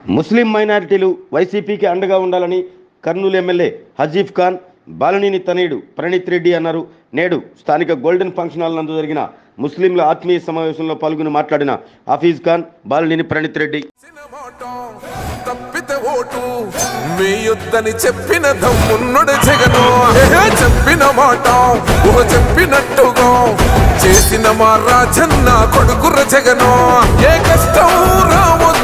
ముస్లిం మైనారిటీలు వైసీపీకి అండగా ఉండాలని కర్నూలు ఎమ్మెల్యే హజీఫ్ ఖాన్ బాలనీని తనయుడు ప్రణీత్ రెడ్డి అన్నారు. నేడు స్థానిక గోల్డెన్ ఫంక్షన్ హాల్ నందు జరిగిన ముస్లింల ఆత్మీయ సమావేశంలో పాల్గొని మాట్లాడిన హఫీజ్ ఖాన్ బాలనీని ప్రణీత్ రెడ్డి. తప్పితే ఓటు చెప్పిన దమ్మున్నడు జగను. చెప్పిన మాట చెప్పినట్టుగా. చేసిన మా రాజన్న కొడుకుర జగను. ఏ కష్టం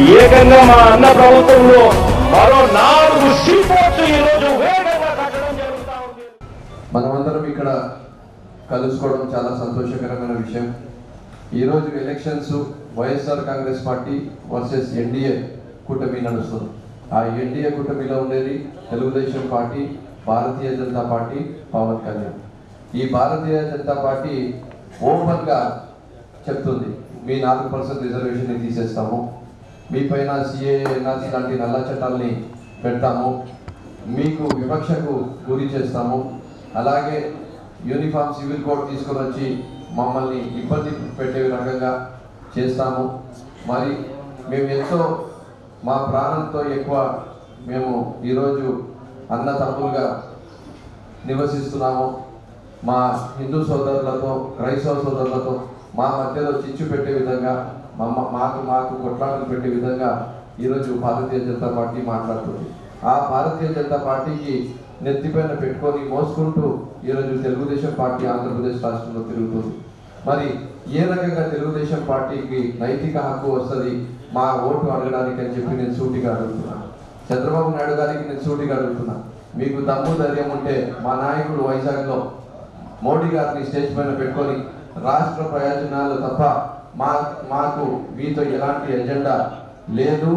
ఏకంగా మా అన్న ప్రభుత్వంలో మరో నాలుగు సీపోర్ట్స్ ఈరోజు మనమందరం ఇక్కడ కలుసుకోవడం చాలా సంతోషకరమైన విషయం. ఈరోజు elections YSR Congress party versus NDA కూటమి నడుస్తుంది. ఆ ఎన్డీఏ కూటమిలో ఉండేది తెలుగుదేశం పార్టీ భారతీయ జనతా పార్టీ పవన్ కళ్యాణ్. ఈ భారతీయ జనతా పార్టీ ఓపెన్గా చెప్తుంది మీ నాలుగు పర్సెంట్ రిజర్వేషన్ తీసేస్తాము. మీ పైన సిఏ ఎన్ఆర్సీ లాంటి నల్ల చట్టాలని పెడతాము. మీకు వివక్షకు గురి చేస్తాము. అలాగే యూనిఫామ్ సివిల్ కోడ్ తీసుకొని వచ్చి మమ్మల్ని ఇబ్బంది పెట్టే రకంగా చేస్తాము. మరి మేము ఎంతో మా ప్రాణంతో ఎక్కువ మేము ఈరోజు అన్న తమ్ములుగా నివసిస్తున్నాము. మా హిందూ సోదరులతో క్రైస్తవ సోదరులతో మా మధ్యలో చిచ్చు పెట్టే విధంగా మాకు మాకు కొట్లాటలు పెట్టే విధంగా ఈరోజు భారతీయ జనతా పార్టీ మాట్లాడుతుంది. ఆ భారతీయ జనతా పార్టీకి నెత్తిపైన పెట్టుకొని మోసుకుంటూ ఈరోజు తెలుగుదేశం పార్టీ ఆంధ్రప్రదేశ్ రాష్ట్రంలో తిరుగుతుంది. మరి ఏ రకంగా తెలుగుదేశం పార్టీకి నైతిక హక్కు వస్తుంది? మా ఓటు అడగడానికి అని చెప్పి నేను సూటిగా అడుగుతున్నాను చంద్రబాబు నాయుడు గారికి నేను సూటిగా అడుగుతున్నా. మీకు తమ్ము ధైర్యం ఉంటే మా నాయకుడు వైజాగ్లో మోడీ గారిని స్టేజ్ పైన పెట్టుకొని రాష్ట్ర ప్రయోజనాలు తప్ప మా మాకు మీతో ఎలాంటి ఎజెండా లేదు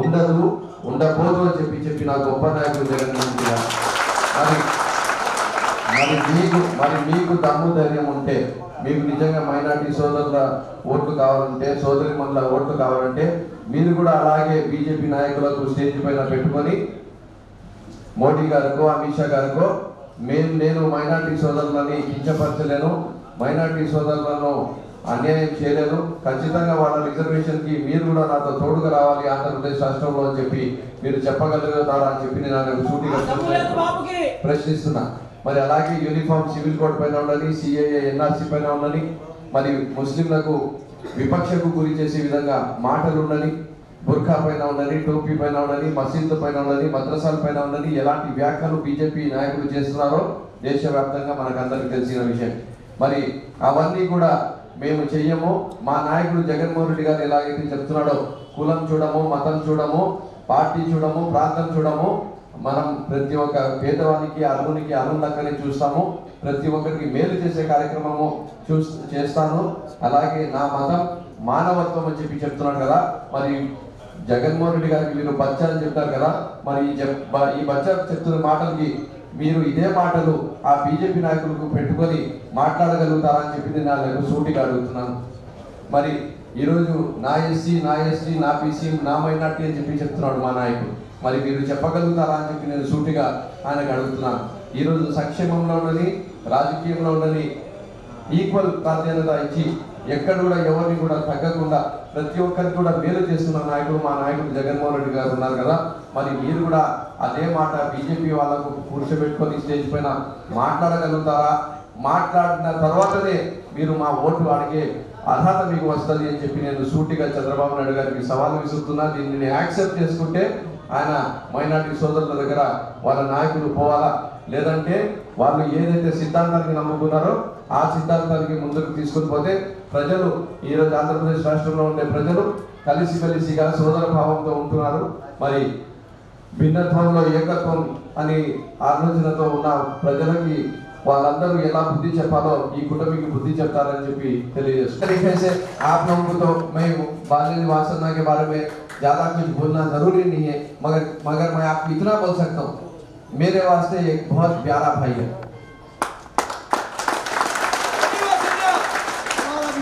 ఉండదు ఉండకూడదు అని చెప్పి చెప్పి నా గొప్ప నాయకుడు జగన్మోహన్ మరి మరి మీకు మరి మీకు దమ్ము ధైర్యం ఉంటే మీకు నిజంగా మైనార్టీ సోదరుల ఓట్లు కావాలంటే సోదరి మండల ఓట్లు కావాలంటే మీరు కూడా అలాగే బీజేపీ నాయకులకు స్టేజ్ పైన పెట్టుకొని మోడీ గారికో అమిత్ షా గారికో మేము నేను మైనార్టీ సోదరులని కించపరచలేను. మైనార్టీ సోదరులను అన్యాయం చేయలేను ఖచ్చితంగా వాళ్ళ రిజర్వేషన్కి మీరు కూడా నాతో తోడుగా రావాలి ఆంధ్రప్రదేశ్ రాష్ట్రంలో అని చెప్పి మీరు చెప్పగలుగుతారా అని చెప్పి నేను సూటిగా ప్రశ్నిస్తున్నా. మరి అలాగే యూనిఫామ్ సివిల్ కోడ్ పైన ఉండని సిఏఏ ఎన్ఆర్సీ పైన ఉండని మరి ముస్లింలకు విపక్షకు గురి చేసే విధంగా మాటలు ఉండని బుర్ఖా పైన ఉండని టోపీ పైన ఉండని మసీదు పైన ఉండని మద్రసాల పైన ఉండని ఎలాంటి వ్యాఖ్యలు బీజేపీ నాయకులు చేస్తున్నారో దేశవ్యాప్తంగా మనకందరికీ తెలిసిన విషయం. మరి అవన్నీ కూడా మేము చెయ్యము. మా నాయకుడు జగన్మోహన్ రెడ్డి గారు ఎలాగైతే చెప్తున్నాడో కులం చూడము మతం చూడము పార్టీ చూడము ప్రాంతం చూడము మనం ప్రతి ఒక్క పేదవానికి అర్హునికి అనుందక్కని చూస్తాము. ప్రతి ఒక్కరికి మేలు చేసే కార్యక్రమము చూ చేస్తాను. అలాగే నా మతం మానవత్వం అని చెప్పి చెప్తున్నాడు కదా. మరి జగన్మోహన్ రెడ్డి గారికి మీరు బచ్చా అని చెప్తారు కదా. మరి ఈ చెప్ ఈ బచ్చా చెప్తున్న మాటలకి మీరు ఇదే మాటలు ఆ బీజేపీ నాయకులకు పెట్టుకొని మాట్లాడగలుగుతారా అని నా నేను సూటిగా అడుగుతున్నాను. మరి ఈరోజు నా ఎస్సీ నా ఎస్టీ నా బీసీ నా మైనార్టీ అని చెప్పి చెప్తున్నాడు మా నాయకుడు. మరి మీరు చెప్పగలుగుతారా అని చెప్పి నేను సూటిగా ఆయనకు అడుగుతున్నాను. ఈరోజు సంక్షేమంలో ఉండని రాజకీయంలో ఉండని ఈక్వల్ ప్రాధాన్యత ఇచ్చి ఎక్కడ కూడా ఎవరిని కూడా తగ్గకుండా ప్రతి ఒక్కరికి కూడా మేలు చేస్తున్న నాయకుడు మా నాయకుడు జగన్మోహన్ రెడ్డి గారు ఉన్నారు కదా. మరి మీరు కూడా అదే మాట బీజేపీ వాళ్ళకు కూర్చోబెట్టుకొని స్టేజ్ పైన మాట్లాడగలుగుతారా? మాట్లాడిన తర్వాతనే మీరు మా ఓటు అడిగే అర్హత మీకు వస్తుంది అని చెప్పి నేను సూటిగా చంద్రబాబు నాయుడు గారికి సవాల్ విసురుతున్నా. దీన్ని యాక్సెప్ట్ చేసుకుంటే ఆయన మైనార్టీ సోదరుల దగ్గర వాళ్ళ నాయకులు పోవాలా? లేదంటే వాళ్ళు ఏదైతే సిద్ధాంతానికి నమ్ముకున్నారో ఆ సిద్ధాంతానికి ముందుకు తీసుకుని పోతే ప్రజలు ఈరోజు ఆంధ్రప్రదేశ్ రాష్ట్రంలో ఉండే ప్రజలు కలిసిమెలిసిగా సోదర భావంతో ఉంటున్నారు మరి భిన్నత్వంలో ఏకత్వం అని ఆలోచనతో ఉన్న ప్రజలకి వాళ్ళందరూ ఎలా బుద్ధి చెప్పాలో ఈ కుటుంబీకి బుద్ధి చెప్తారని చెప్పి తెలియజేస్తారు तरीके से आप लोगों को तो मैं बाल्य वासना के बारे में ज्यादा कुछ बोलना जरूरी नहीं है मगर मगर मैं आपको इतना बोल सकता हूँ मेरे वास्ते एक बहुत प्यारा भाई है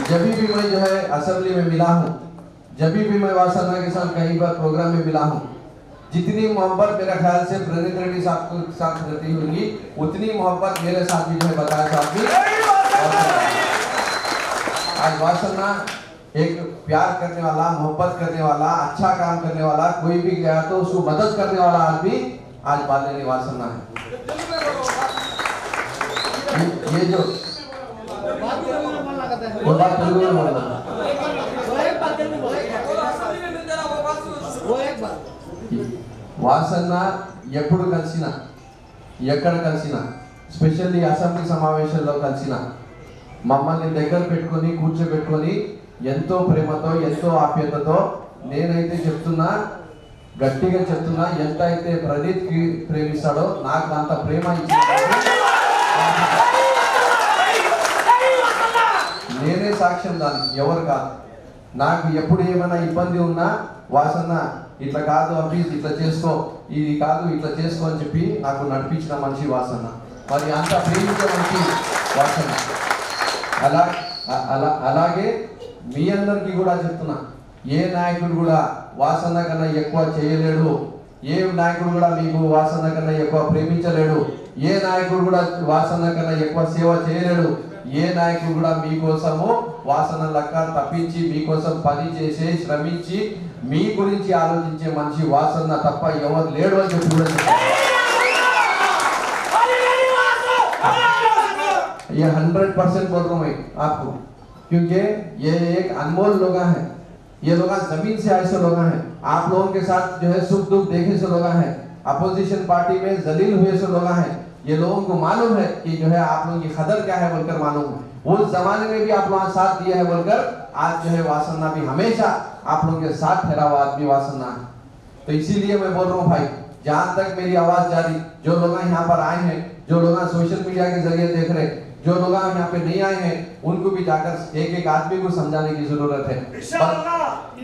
जब भी मैं जो है असेंबली में मिला हूँ, जब भी मैं वासना के साथ कहीं पर प्रोग्राम में मिला हूँ, जितनी मोहब्बत मेरा ख्याल से प्रणीत रेड्डी साहब के साथ रहती होगी, उतनी मोहब्बत मेरे साथ भी जो है बताया साहब भी आज वासना एक प्यार करने वाला, मोहब्बत करने वाला अच्छा काम करने वाला, कोई भी गया तो उसको मदद करने वाला आदमी आज बाल्य वासना है। ये जो వాసన్న ఎప్పుడు కలిసిన ఎక్కడ కలిసిన స్పెషల్లీ అసెంబ్లీ సమావేశంలో కలిసిన మమ్మల్ని దగ్గర పెట్టుకొని కూర్చోబెట్టుకొని ఎంతో ప్రేమతో ఎంతో ఆప్యతతో నేనైతే చెప్తున్నా గట్టిగా చెప్తున్నా ఎంత అయితే ప్రదీప్కి ప్రేమిస్తాడో నాకు అంత ప్రేమ ఇచ్చింది నేనే సాక్ష్యం దానికి ఎవరు కాదు. నాకు ఎప్పుడు ఏమైనా ఇబ్బంది ఉన్నా వాసన ఇట్లా కాదు అభీజ్ ఇట్లా చేసుకో ఇది కాదు ఇట్లా చేసుకో అని చెప్పి నాకు నడిపించిన మనిషి వాసన. మరి అంత ప్రేమించే మనిషి వాసన. అలా అలా అలాగే మీ అందరికీ కూడా చెప్తున్నా. ఏ నాయకుడు కూడా వాసన కన్నా ఎక్కువ చేయలేడు. ఏ నాయకుడు కూడా మీకు వాసన కన్నా ఎక్కువ ప్రేమించలేడు. ఏ నాయకుడు కూడా వాసన కన్నా ఎక్కువ సేవ చేయలేడు. ఏ నాయకుడు కూడా మీకోసము వాసన లెక్క తప్పించి మీకోసం పని చేసి శ్రమించి మీ గురించి ఆలోచించే మనిషి వాసన తప్ప ఎవరు లేడు అని చెప్పి కూడా చెప్తున్నా. ये हंड्रेड परसेंट बोल रहा हूँ मैं आपको क्योंकि ये एक अनमोल लोग हैं ये लोग जमीन से ऐसे लोग हैं आप लोगों के साथ जो है सुख दुख देखे से लोग हैं अपोजिशन पार्टी में जलील हुए से लोग हैं ये लोगों को मालूम है कि जो है आप लोगों की कदर क्या है बोलकर मालूम है। उस जमाने में भी आप लोगों साथ दिया है बोलकर आज जो है वासना भी हमेशा आप लोगों के साथ ठहरा हुआ आदमी वासना है। तो इसीलिए मैं बोल रहा हूँ भाई, जहाँ तक मेरी आवाज़ जारी, जो लोग यहाँ पर आए हैं, जो लोग सोशल मीडिया के ज़रिए देख रहे जो लोग यहाँ पे नहीं आए हैं उनको भी जाकर एक एक आदमी को समझाने की ज़रूरत है।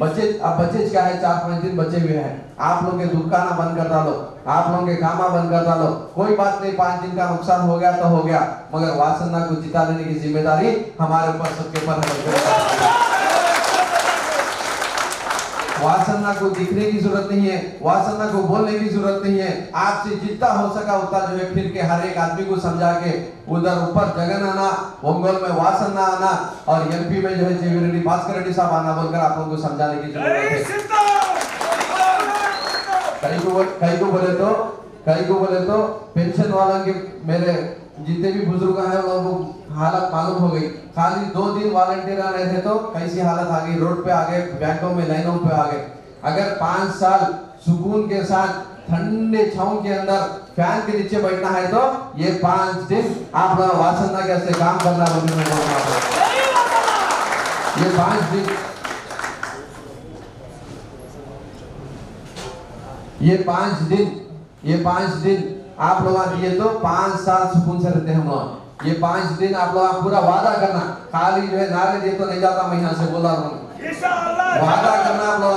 बच्चे अब बच्चे क्या है? चार पाँच दिन बचे हुए हैं। आप लोग के दुकाना बंद कर डालो आप लोग के कामा बंद कर डालो कोई बात नहीं पाँच दिन का नुकसान हो गया तो हो गया। मगर वासना को जिता देने की ज़िम्मेदारी हमारे ऊपर सबके ऊपर है। वासना को दिखने की ज़रूरत नहीं है वासना को बोलने की ज़रूरत नहीं है। आपसे जितना हो सका उतना जो है फिर के हर एक आदमी को समझा के उधर ऊपर जगन आना ओंगोल में वासना आना और एमपी में जो है जेवी रेड्डी भास्कर रेड्डी साहब आना बोलकर आप लोगों को समझाने की ज़रूरत है। कई को कई को बोले तो कई को बोले तो पेंशन वाला के मेरे जितने भी बुज़ुर्ग हैं वो हालत मालूम हो गई। खाली दो दिन वॉलंटियर रहे थे तो कैसी हालत आ गई? रोड पे आ गए बैंकों में, लाइनों पे आ गए। अगर पाँच साल सुकून के साथ ठंडे छाव के अंदर फ़ैन के नीचे बैठना है तो ये पाँच दिन आप लोग वासना कैसे काम करना हूँ। ये पाँच दिन। ये पाँच दिन। ये पाँच दिन। आप लोग दिए तो पाँच साल सुकून से रहते हैं हम लोग। ये पाँच दिन आप लोग पूरा वादा करना। खाली जो है नारे दे तो नहीं जाता मैं यहाँ से बोला रहा हूँ वादा करना आप लोग।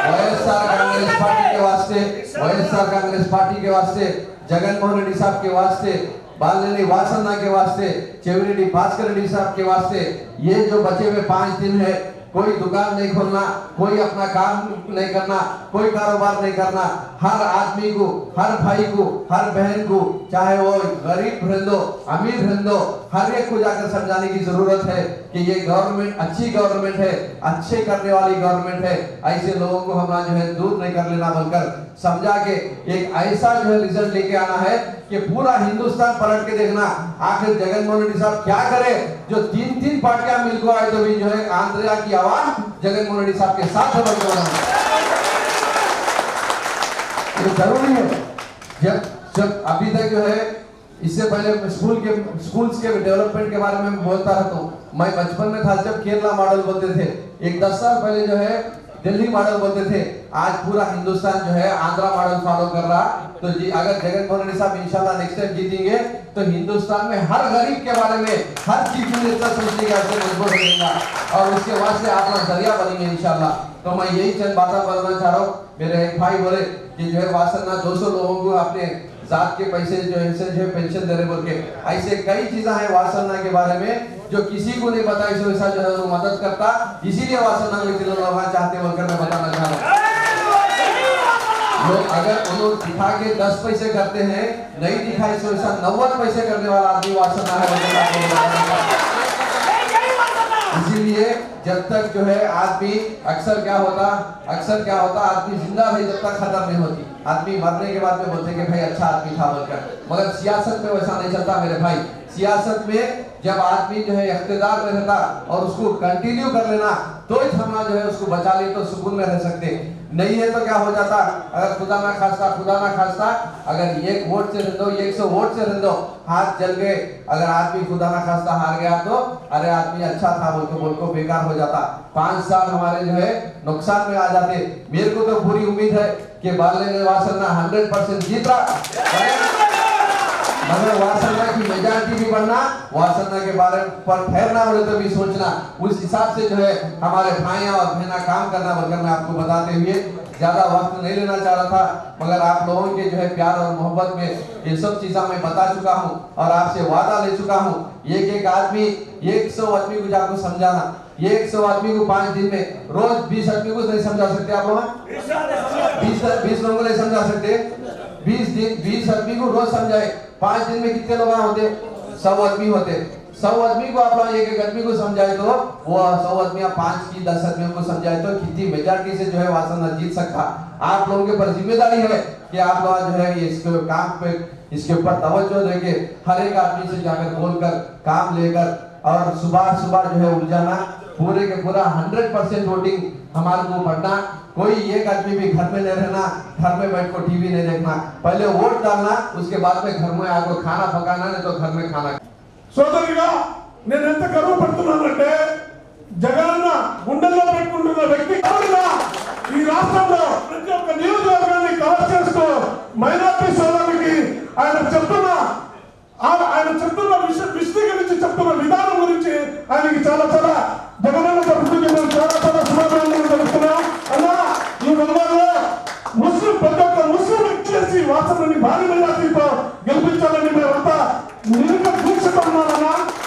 कांग्रेस पार्टी के वास्ते वाईएसआर कांग्रेस पार्टी के वास्ते जगनमोहन रेड्डी साहब के वास्ते बाली वासना के वास्ते चेवरेडी भास्कर रेड्डी साहब के वास्ते ये जो बचे हुए पाँच दिन है कोई दुकान नहीं खोलना, कोई अपना काम नहीं करना, कोई कारोबार नहीं करना। हर आदमी को, हर भाई को, हर बहन को, चाहे वो गरीब रहंदो अमीर रहंदो हर एक को जाकर समझाने की ज़रूरत है। कि ये गवर्नमेंट अच्छी गवर्नमेंट है, अच्छे करने वाली गवर्नमेंट है। ऐसे लोगों को हमारा जो है दूर नहीं कर लेना बोलकर समझा के एक ऐसा जो है रिज़ल्ट लेके आना है कि पूरा हिंदुस्तान पलट के देखना, आखिर जगनमोहन रेड्डी साहब क्या करे? जो तीन तीन पार्टियाँ मिलकर आए तो भी जो है आंध्रा की आवाज़ जगनमोहन रेड्डी साहब के साथ है। ये ज़रूरी है। जब जब अभी तक जो है इससे पहले स्कूल के, स्कूल्स के डेवलपमेंट के बारे में बोलता रहता हूँ। मैं बचपन में था जब केरला मॉडल बोलते थे। एक दस साल पहले जो है दिल्ली मॉडल बोलते थे। आज पूरा हिंदुस्तान जो है आंध्रा मॉडल फॉलो कर रहा। तो जी, अगर जगन मोहन साहब इंशाल्लाह नेक्स्ट टाइम जीतेंगे तो हिंदुस्तान में हर गरीब के बारे में हर चीफ मिनिस्टर सोचने का ऐसे मज़बूत रहेगा और उसके वास्ते आप लोग ज़रिया बनेंगे इंशाल्लाह। तो मैं यही चंद बातें बोलना चाह रहा हूँ। मेरे एक भाई बोले कि जो है वासना 200 लोगों को अपने जात के पैसे जो है जो पेंशन दे रहे बोल के। ऐसे कई चीज़ें हैं वासना के बारे में, जो किसी को नहीं पता, इस वैसा जो है वो मदद करता। इसीलिए वासना में लगाना चाहते बोलकर मैं बताना चाह रहा लोग अगर उन्होंने दिखा के दस पैसे करते हैं, नहीं दिखाई से वैसा नव्वद पैसे करने वाला आदमी वासना हूँ। इसीलिए जब तक जो है आदमी, अक्सर क्या होता, अक्सर क्या होता, आदमी ज़िंदा है, जब तक खत्म नहीं होती। आदमी मरने के बाद में बोलते कि भाई अच्छा आदमी था बोलकर मगर सियासत में वैसा नहीं चलता मेरे भाई। सियासत में जब आदमी जो है इख्तिदार में रहता और उसको कंटिन्यू कर लेना तो ही थमना जो है उसको बचा ले तो सुकून में रह सकते। नहीं है तो क्या हो जाता? अगर खुदा ना खास्ता, खुदा ना खास्ता, अगर एक वोट से रह दो, एक सौ वोट से रह दो, हाथ जल गए। अगर आदमी खुदा ना खास्ता हार गया तो अरे आदमी अच्छा था बोल को बोल को बेकार हो जाता। पाँच साल हमारे जो है नुकसान में आ जाते। मेरे को तो पूरी उम्मीद है कि बाले वासना हंड्रेड परसेंट जीत रहा। मगर वासना की मेजॉरिटी भी बढ़ना वासना के बारे पर ठहरना बोले तो भी सोचना। उस हिसाब से जो है हमारे भाइयाँ और बहना काम करना बोलकर मैं आपको बताते हुए ज़्यादा वक्त नहीं लेना चाह रहा था मगर आप लोगों के जो है प्यार और मोहब्बत में ये सब चीज़ें मैं बता चुका हूँ और आपसे वादा ले चुका हूँ। एक एक आदमी एक सौ आदमी को जाकर समझाना। एक सौ आदमी को पाँच दिन में रोज बीस आदमी को नहीं समझा सकते आप लोग? बीस लोगों को नहीं समझा सकते। बीस दिन, बीस आदमी को रोज समझाए। पाँच दिन में कितने लोग होते? सौ आदमी होते। सौ आदमी को आप लोग एक एक आदमी को समझाए तो वो सौ आदमी पाँच की दस आदमियों को समझाए तो कितनी मेजॉरिटी से जो है वासना जीत सकता। आप लोगों के ऊपर ज़िम्मेदारी है कि आप लोग जो है इसके काम पे, इसके ऊपर तवज्जो देके हर एक आदमी से जाकर बोलकर, काम लेकर और सुबह सुबह जो है उठ जाना पूरे के पूरा हंड्रेड परसेंट वोटिंग हमारे को पढ़ना कोई एक आदमी भी घर में नहीं रहना घर में बैठ कर टीवी नहीं देखना पहले वोट डालना उसके बाद में घर में आकर खाना पकाना नहीं तो घर में खाना సోదరిగా నేను ఎంత గర్వపడుతున్నానంటే జగనన్న గుండెల్లో పెట్టుకుంటున్న వ్యక్తి కావున ఈ రాష్ట్రంలో ప్రతి ఒక్క నియోజకవర్గాన్ని కవర్ చేస్తూ మైనార్టీ సోదరులకి ఆయన చెప్తున్న ఆ- ఆయన చెప్తున్న విష విశదీకరించి చెప్తున్న విధానం గురించి ఆయనకి చాలా చాలా జగనన్న తరఫున చాలా చాలా శుభాకాంక్షలు తెలుపుతున్నాం అలా ఈ రంగంలో ముస్లిం ప్రతి ఒక్క ముస్లిం చేసి వాసనని భారీ మెజార్టీతో గెలిపించాలని మేమంతా నిరుక దీక్షతో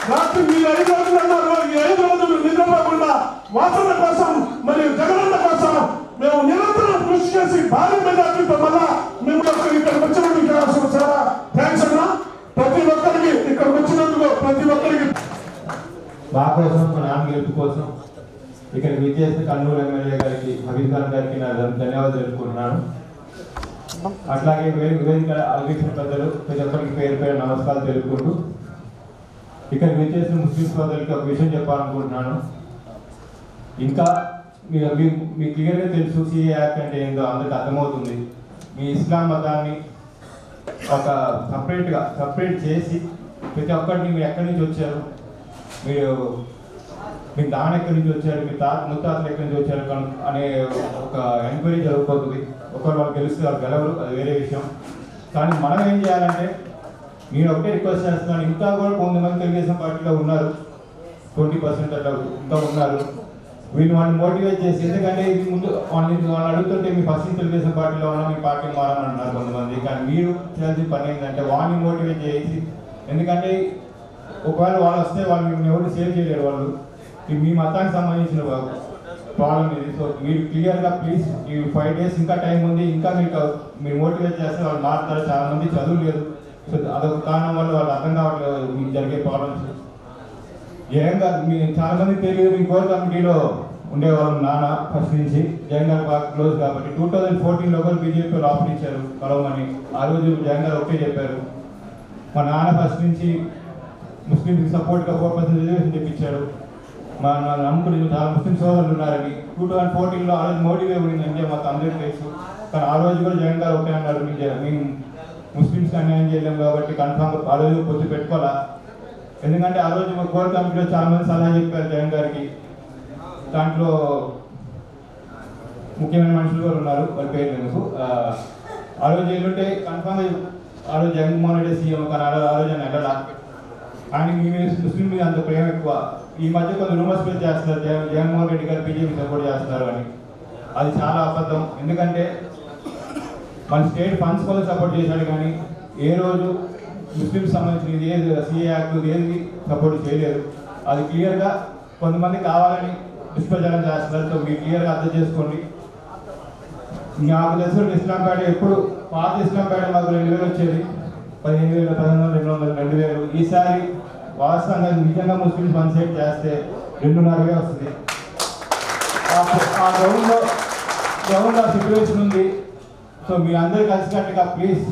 రాత్రి మీరు ఐదు రోజులు అన్నారు. ఈ ఐదు రోజులు నిద్రపోకుండా వాసన కోసం మరియు జగనన్న కోసం మేము నిరంతరం కృషి చేసి భారీ మెజార్టీతో మళ్ళా మా కోసం మా నాన్న గెలుపు కోసం ఇక్కడికి విచ్చేసిన కర్నూలు ఎమ్మెల్యే గారికి హబీబ్ ఖాన్ గారికి నా ధన్యవాదాలు తెలుపుకుంటున్నాను. అట్లాగే వేదిక వేదిక పెద్దలు ప్రతి ఒక్కరికి పేరు పేరు నమస్కారాలు తెలుపుకుంటూ ఇక్కడ విచ్చేసిన ముస్లిం సోదరులకి ఒక విషయం చెప్పాలనుకుంటున్నాను. ఇంకా మీ- మీ- మీకు క్లియర్గా తెలుసు సిఏ యాక్ట్ అంటే ఏందో అందరికి అర్థమవుతుంది. మీ ఇస్లాం మతాన్ని ఒక సపరేట్గా సపరేట్ చేసి ప్రతి ఒక్కరిని మీరు ఎక్కడి నుంచి వచ్చారు? మీరు మీ నాన్న ఎక్కడి నుంచి వచ్చారు మీ తాత ముత్తాతలు ఎక్కడి నుంచి వచ్చారు? కను- అనే ఒక ఎంక్వైరీ జరుగుతుంది. ఒకరు వాళ్ళు గెలిస్తే వాళ్ళు గెలవరు అది వేరే విషయం. కానీ మనం ఏం చేయాలంటే నేను ఒకటే రిక్వెస్ట్ చేస్తున్నాను. ఇంకా కూడా కొంతమంది తెలుగుదేశం పార్టీలో ఉన్నారు. ట్వంటీ పర్సెంట్ అట్లా ఇంకా ఉన్నారు. వీళ్ళు వాళ్ళని మోటివేట్ చేసి ఎందుకంటే ఇది ముందు వాళ్ళని వాళ్ళు అడుగుతుంటే మీ ఫస్ట్ తెలుగుదేశం పార్టీలో ఉన్నా మీ పార్టీ మారని అన్నారు కొంతమంది. కానీ మీరు చేయాల్సిన పని ఏంటంటే వాళ్ళని మోటివేట్ చేసి ఎందుకంటే ఒకవేళ వాళ్ళు వస్తే వాళ్ళు మిమ్మల్ని ఎవరు సేవ్ చేయలేరు వాళ్ళు. ఇది మీ మతానికి సంబంధించిన ప్రాబ్లం ఇది. సో మీరు క్లియర్గా ప్లీజ్ ఈ ఫైవ్ డేస్ ఇంకా టైం ఉంది. ఇంకా మీకు మీరు మోటివేట్ చేస్తే వాళ్ళు మారుతారు. చాలా మంది చదువు లేదు. సో అదొక కారణం వల్ల వాళ్ళు అర్థం కావట్లేదు మీకు జరిగే ప్రాబ్లమ్స్ జగన్ గారు మీ చాలా మంది తెలియదు. మీ కోర్ కమిటీలో ఉండేవాళ్ళు నాన్న ఫస్ట్ నుంచి. జగన్ గారు బాగా క్లోజ్ కాబట్టి టూ థౌజండ్ ఫోర్టీన్లో కూడా బీజేపీ ఆఫర్ ఇచ్చారు. కలవమని. ఆ రోజు జగన్ గారు ఒకటే చెప్పారు. మా నాన్న ఫస్ట్ నుంచి ముస్లింకి సపోర్ట్గా ఫోర్ పర్సెంట్ రిజర్వేషన్ తెప్పించాడు మా నమ్ముకుని చాలా ముస్లిం సోదరులు ఉన్నారని టూ థౌసండ్ ఫోర్టీన్లో ఆ రోజు మోడీ ఉండింది ఇండియా మాకు అందరికీ తెలుసు. కానీ ఆ రోజు కూడా జగన్ గారు ఓకే అన్నారు మీ జ- మీ ముస్లిమ్స్కి అన్యాయం చేయలేము కాబట్టి కన్ఫామ్ ఆ రోజు పొత్తు పెట్టుకోవాలా? ఎందుకంటే ఆ రోజు మా కోర్ కమిటీలో చాలా మంది సలహా చెప్పారు జగన్ గారికి. దాంట్లో ముఖ్యమైన మనుషులు కూడా ఉన్నారు వాళ్ళ పేర్లు ఎందుకు? ఆ, రోజు ఏంటంటే కన్ఫామ్గా ఆ రోజు జగన్మోహన్ రెడ్డి సీఎం కానీ ఆ రోజు ఆ రోజు ఆయనకి మీ మీద ముస్లిం మీద అంత ప్రేమ ఎక్కువ. ఈ మధ్య కొంత రూమర్స్ స్ప్రెడ్ చేస్తున్నారు జగన్ జగన్మోహన్ రెడ్డి గారు బీజేపీ సపోర్ట్ చేస్తున్నారు అని. అది చాలా అబద్ధం. ఎందుకంటే మన స్టేట్ ఫండ్స్ కోసం సపోర్ట్ చేశాడు కానీ ఏ రోజు ముస్లిం సంబంధించిన ఏది సిఏ యాక్ట్ ఏది సపోర్ట్ చేయలేదు. అది క్లియర్గా కొంతమంది కావాలని దుష్ప్రచారం చేస్తున్నారు. సో మీరు క్లియర్గా అర్థం చేసుకోండి. నాకు తెలిసిన ఇస్లాంపేట ఎప్పుడు పాత ఇస్లాంపేట మాకు రెండు వేలు వచ్చేది. పదిహేను వేలు పదిహేను వందలు రెండు వందలు రెండు వేలు. ఈసారి వాస్తవంగా నిజంగా ముస్లిమ్స్ వన్ సైడ్ చేస్తే రెండున్నర వేలు వస్తుంది. ఆ- ఆ గ్రౌండ్లో గ్రౌండ్ ఆ సిచ్యువేషన్ ఉంది. సో మీ అందరూ కలిసికట్టుగా ప్లీజ్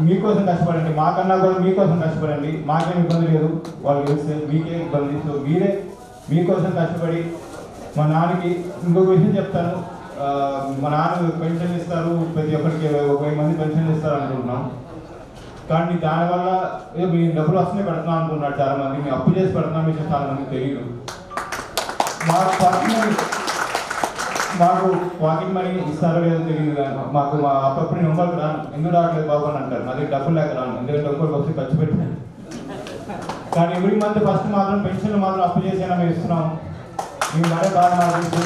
మీకోసం కష్టపడండి. మాకన్నా కూడా మీకోసం కష్టపడండి. మాకేం ఇబ్బంది లేదు. వాళ్ళు గెలిస్తే మీకేం ఇబ్బంది సో మీరే మీకోసం కష్టపడి మా నాన్నకి ఇంకొక విషయం చెప్తాను. మా నాన్న పెన్షన్ ఇస్తారు. ప్రతి ఒక్కరికి ఒక వెయ్యి మంది పెన్షన్ ఇస్తారు అనుకుంటున్నాం. కానీ దానివల్ల ఏదో మీ డబ్బులు వస్తున్నాయి పెడుతున్నాం అనుకున్నారు చాలా మంది మీ అప్పు చేసి పెడుతున్నాం విషయం చాలా మంది తెలియదు మాకు పర్సనల్ మాకు వాకింగ్ మనీ ఇస్తారో లేదో తెలియదు కానీ మాకు మా అప్పుడప్పుడు నేను ఉండాలి రాను. ఎందుకు రావట్లేదు బాబు అని అంటారు. నా డబ్బులు లేక రాను. ఎందుకంటే ఒక్కరికి వచ్చి ఖర్చు పెట్టాను. కానీ ఎవ్రీ మంత్ ఫస్ట్ మాత్రం పెన్షన్లు మాత్రం అప్పు చేసేనా మేము ఇస్తున్నాం. మేము మరే బాగా మాట్లాడుతూ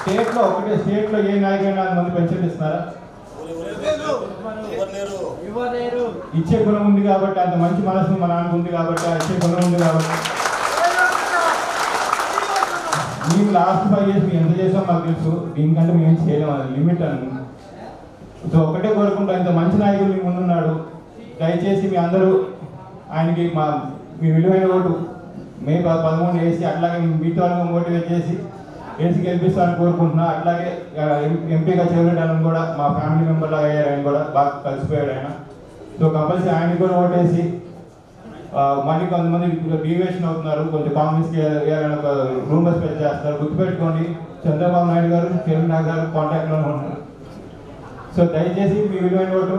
స్టేట్లో ఒకటే స్టేట్లో ఏ నాయకైనా మంది పెన్షన్లు ఇస్తున్నారా? ఇచ్చే గుణం ఉంది కాబట్టి అంత మంచి మనసు మా నాన్నకు ఉంది కాబట్టి ఇచ్చే గుణం ఉంది కాబట్టి. మేము లాస్ట్ ఫైవ్ ఇయర్స్ మేము ఎంత చేసాం మాకు తెలుసు. దీనికంటే మేము ఏం చేయలేము అది లిమిట్ అని. సో ఒకటే కోరుకుంటా ఇంత మంచి నాయకుడు మీ ముందున్నాడు. దయచేసి మీ అందరూ ఆయనకి మా మీ విలువైన ఓటు. మే పదమూడు వేసి అట్లాగే మీతో వాళ్ళని మోటివేట్ చేసి వేసి గెలిపిస్తారని కోరుకుంటున్నా అట్లాగే ఎంపీగా చేరడానికి కూడా మా ఫ్యామిలీ మెంబర్ లాగా అయ్యారు ఆయన కూడా బాగా కలిసిపోయాడు ఆయన సో కంపల్సరీ ఆయన కూడా ఓటేసి మళ్ళీ కొంతమంది డీవియేషన్ అవుతున్నారు కొంచెం కాంగ్రెస్కి ఏదైనా ఒక రూమర్స్ స్ప్రెడ్ చేస్తారు గుర్తుపెట్టుకోండి చంద్రబాబు నాయుడు గారు కిరణ్ నాగ్ గారు కాంటాక్ట్లోనే ఉన్నారు సో దయచేసి మీ విలువైన ఓటు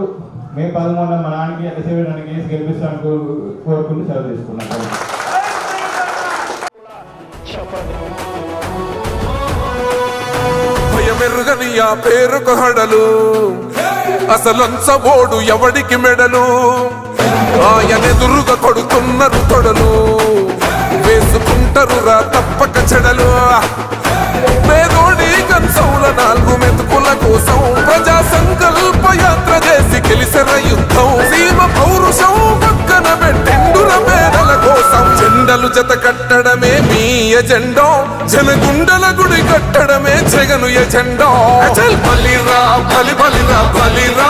మే పదమూడున మా నాన్నకి ఎంతసేపు నన్ను కేసు గెలిపిస్తాను కోరుకుంటూ సెలవు తీసుకున్నాను భయమెరుగని పేరుకు హడలు. అసలంచబోడు ఎవడికి మెడలు? ఆయనెదురుగా కొడుతున్నారు తొడలు. వేసుకుంటారు రా తప్పక చెడలు. పేదోడి కంచౌల నాలుగు మెతుకుల కోసం ప్రజా సంకల్ప యాత్ర చేసి గెలిసిన యుద్ధం. జెండలు జత కట్టడమే మీ ఎజెండో. జనగుండల గుడి కట్టడమే జగను ఎజెండో. బలిరా బలి బలిరా బలిరా.